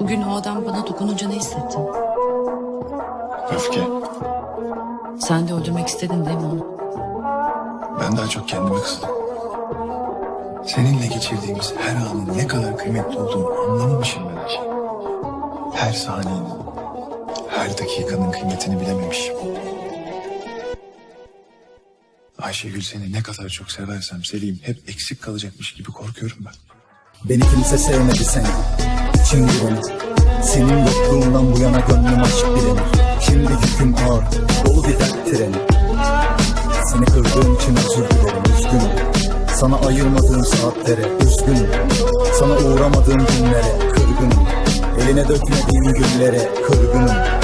Bugün o adam bana dokununca ne hissettin? Öfke. Sen de öldürmek istedin değil mi onu? Ben daha çok kendime kızdım. Seninle geçirdiğimiz her anın ne kadar kıymetli olduğunu anlamamışım belki. Her saniyenin, her dakikanın kıymetini bilememişim. Ayşegül seni ne kadar çok seversem seveyim hep eksik kalacakmış gibi korkuyorum ben. Beni kimse sevmedi sen Şimdi beni Senin yokluğundan bu yana gönlüm aşk bilenir Şimdi yüküm ağır Dolu bir dert treni Seni kırdığım için özür dilerim Üzgünüm. Sana ayırmadığım saatlere Üzgünüm. Sana uğramadığım günlere Kırgınım. Eline dökmediğim güllere Kırgınım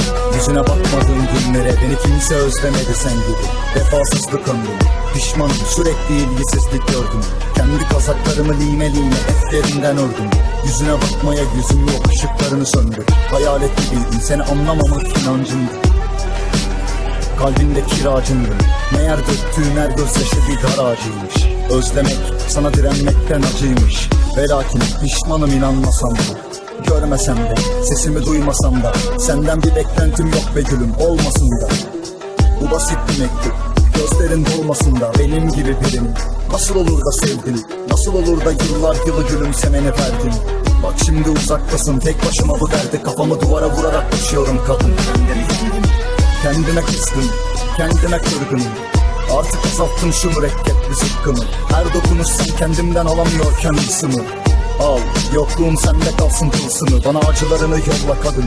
Yüzüne bakmadığım günlere Beni kimse özlemedi sen gibi. Vefasızlık ömrüm Pişmanım sürekli ilgisizlik gördüm. Kendi kazaklarımı lime lime etlerinden ördüm. Yüzüne bakmaya yüzüm yok ışıklarını söndür. Hayalet gibiydin seni anlamamak inancımdı Kalbinde kiracındım Meğer döktüğün her gözyaşı bir dar ağacıymış Özlemek sana direnmekten acıymış. Ve lakin pişmanım inanmasam da Görmesem de sesimi duymasam da Senden bir beklentim yok be gülüm olmasın da. Bu basit bir mektup Gözlerin dolmasın da benim gibi birini Nasıl olur da sevdin Nasıl olur da yıllar yılı gülümsemeni verdin Bak şimdi uzaktasın tek başıma bu derdi Kafamı duvara vurarak düşüyorum kadın. Kendime kızdım, kendime kırgınım. Artık azalttım şu mürekkepli zıkkımı. Her dokunuşsam kendimden alamıyorken hırsımı Al, yokluğum sende kalsın tılsımı Bana acılarını yolla kadın.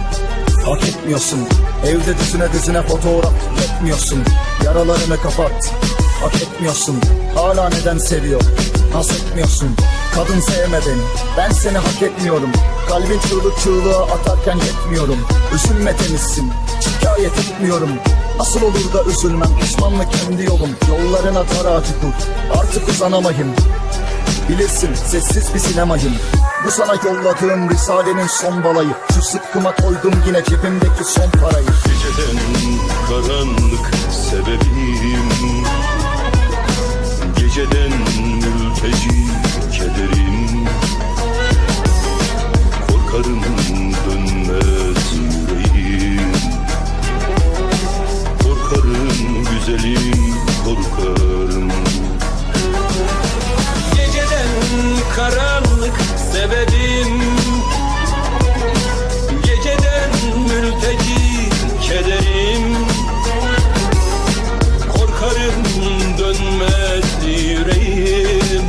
Hak etmiyorsun. Evde düzüne düzüne fotoğraf etmiyorsun Yaralarını kapat. Hak etmiyorsun. Hala neden seviyor? Haz etmiyorsun. Kadın sevme beni Ben seni hak etmiyorum. Kalbin çığlık çığlığa atarken yetmiyorum. Üzülme temizsin. Şikayet etmiyorum. Nasıl olur da üzülmem? Pişmanlık kendi yolum. Yollarına dar ağacı kur. Artık uzanamayım Bilirsin sessiz bir sinemayım Bu sana yolladığım risalenin son balayı. Şu sıkkıma koydum yine cebimdeki son parayı. Geceden karanlık sebebim sebebim Geceden mülteci kederim. Korkarım dönmez yüreğim.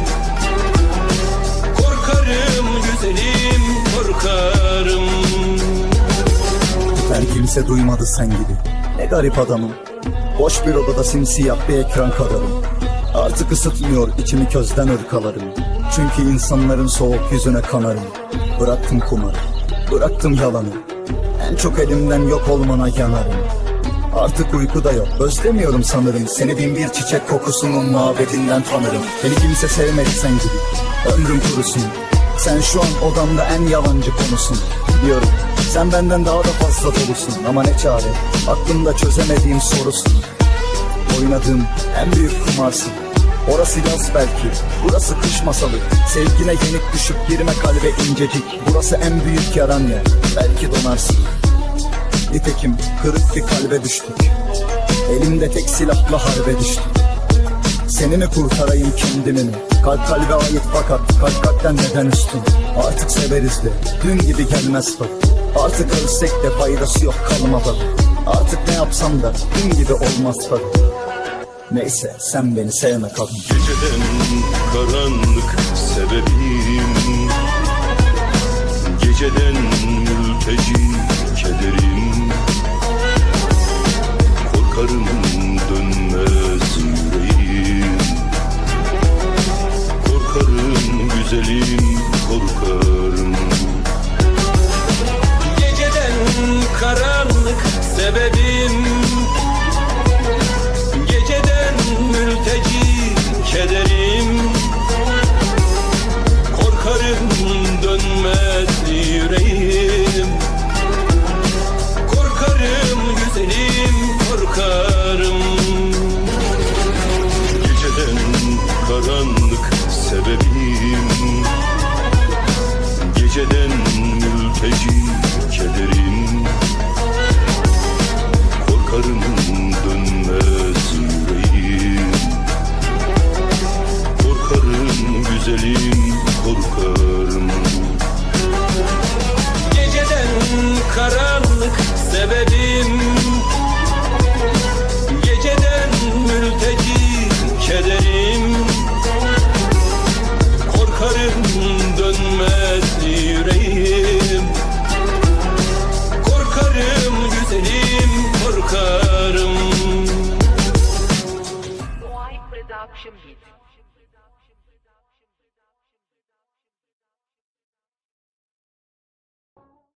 Korkarım güzelim korkarım. Ben kimse duymadı sen gibi. Ne garip adamım. Boş bir odada simsiyah bir ekran kadarım Artık ısıtmıyor içimi közden ırkalarım. Çünkü insanların soğuk yüzüne kanarım. Bıraktım kumarı Bıraktım yalanı. En çok elimden yok olmana yanarım. Artık uyku da yok Özlemiyorum sanırım. Seni bin bir çiçek kokusunun muhabbetinden tanırım. Beni kimse sevmedi sen gibi. Ömrüm kurusun. Sen şu an odamda en yalancı konusun. Biliyorum sen benden daha da fazla dolusun Ama ne çare Aklımda çözemediğim sorusun. Oynadığım en büyük kumarsın Orası yaz belki, burası kış masalı. Sevgine yenik düşüp girme kalbe incecik Burası en büyük yaran yer, belki donarsın. Nitekim kırık bir kalbe düştük. Elimde tek silahla harbe düştük Seni mi kurtarayım kendimi mi? Kalp kalbe ait fakat kalp kalpten neden üstün? Artık severiz de dün gibi gelmez bak. Artık ölsek de faydası yok kalmadı Artık ne yapsam da dün gibi olmaz tabii Neyse sen beni sevme kadın. Geceden karanlık sebebim. Geceden mülteci kederim. Korkarım dönmez yüreğim. Korkarım güzelim Action Beats.